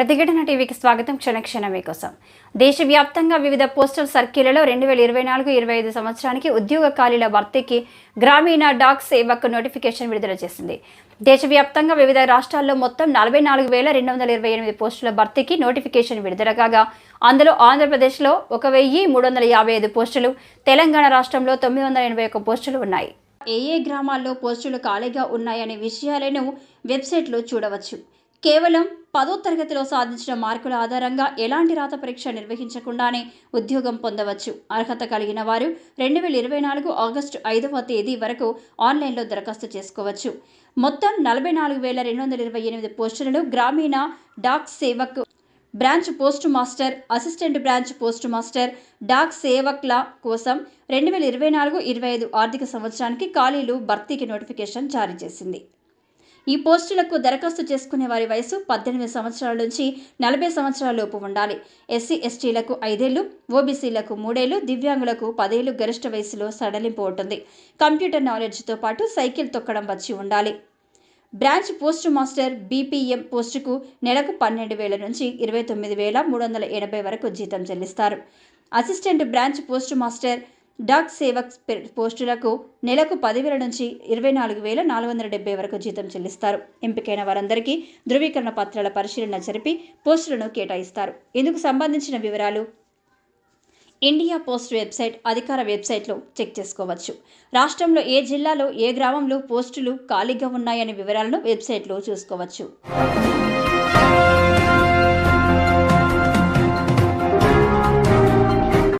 ప్రతిఘటన టీవీకి స్వాగతం క్షణక్షణ మీకోసం దేశవ్యాప్తంగా వివిధ పోస్టల్ సర్కిళ్ళలో రెండు వేల ఇరవై నాలుగు ఇరవై ఐదు సంవత్సరానికి ఉద్యోగ ఖాళీల భర్తీకి గ్రామీణ డాక్ సేవక్ నోటిఫికేషన్ విడుదల చేసింది. దేశవ్యాప్తంగా వివిధ రాష్ట్రాల్లో మొత్తం నలభై నాలుగు వేల రెండు వందల ఇరవై ఎనిమిది పోస్టుల భర్తీకి నోటిఫికేషన్ విడుదల కాగా అందులో ఆంధ్రప్రదేశ్లో ఒక వెయ్యి మూడు వందల యాభై ఐదు పోస్టులు తెలంగాణ రాష్ట్రంలో తొమ్మిది వందల ఎనభై ఒక్క పోస్టులు ఉన్నాయి. ఏ ఏ గ్రామాల్లో పోస్టులు ఖాళీగా ఉన్నాయనే విషయాలను వెబ్సైట్లో చూడవచ్చు. కేవలం పదో తరగతిలో సాధించిన మార్కుల ఆధారంగా ఎలాంటి రాత పరీక్ష నిర్వహించకుండానే ఉద్యోగం పొందవచ్చు. అర్హత కలిగిన వారు రెండు వేల ఇరవై నాలుగు ఆగస్టు ఐదవ తేదీ వరకు ఆన్లైన్లో దరఖాస్తు చేసుకోవచ్చు. మొత్తం నలభై నాలుగు వేల రెండు వందల ఇరవై ఎనిమిది పోస్టులను గ్రామీణ Dak Sevak branch post master assistant branch post master Dak సేవక్ల కోసం రెండు వేల ఇరవై నాలుగు ఇరవై ఐదు ఆర్థిక సంవత్సరానికి ఖాళీలు భర్తీకి నోటిఫికేషన్ జారీ చేసింది. ఈ పోస్టులకు దరఖాస్తు చేసుకునే వారి వయసు పద్దెనిమిది సంవత్సరాల నుంచి నలభై సంవత్సరాల లోపు ఉండాలి. ఎస్సీ ఎస్టీలకు ఐదేళ్ళు ఓబీసీలకు మూడేళ్ళు దివ్యాంగులకు పదేళ్ళు గరిష్ట వయసులో సడలింపు ఉంటుంది. కంప్యూటర్ నాలెడ్జ్తో పాటు సైకిల్ తొక్కడం వచ్చి ఉండాలి. బ్రాంచ్ పోస్ట్ మాస్టర్ బీపీఎం పోస్టుకు నెలకు పన్నెండు వేల నుంచి ఇరవై తొమ్మిది వేల మూడు వందల ఎనభై వరకు జీతం చెల్లిస్తారు. Assistant branch post master Dak Sevak పోస్టులకు నెలకు పదివేల నుంచి ఇరవై నాలుగు వేల నాలుగు వందల డెబ్బై వరకు జీతం చెల్లిస్తారు. ఎంపికైన వారందరికీ ధృవీకరణ పత్రాల పరిశీలన జరిపి పోస్టులను కేటాయిస్తారు. ఇందుకు సంబంధించిన వివరాలు ఇండియా పోస్ట్ వెబ్సైట్ అధికార వెబ్సైట్లో చెక్ చేసుకోవచ్చు. రాష్ట్రంలో ఏ జిల్లాలో ఏ గ్రామంలో పోస్టులు ఖాళీగా ఉన్నాయనే వివరాలను వెబ్సైట్లో చూసుకోవచ్చు.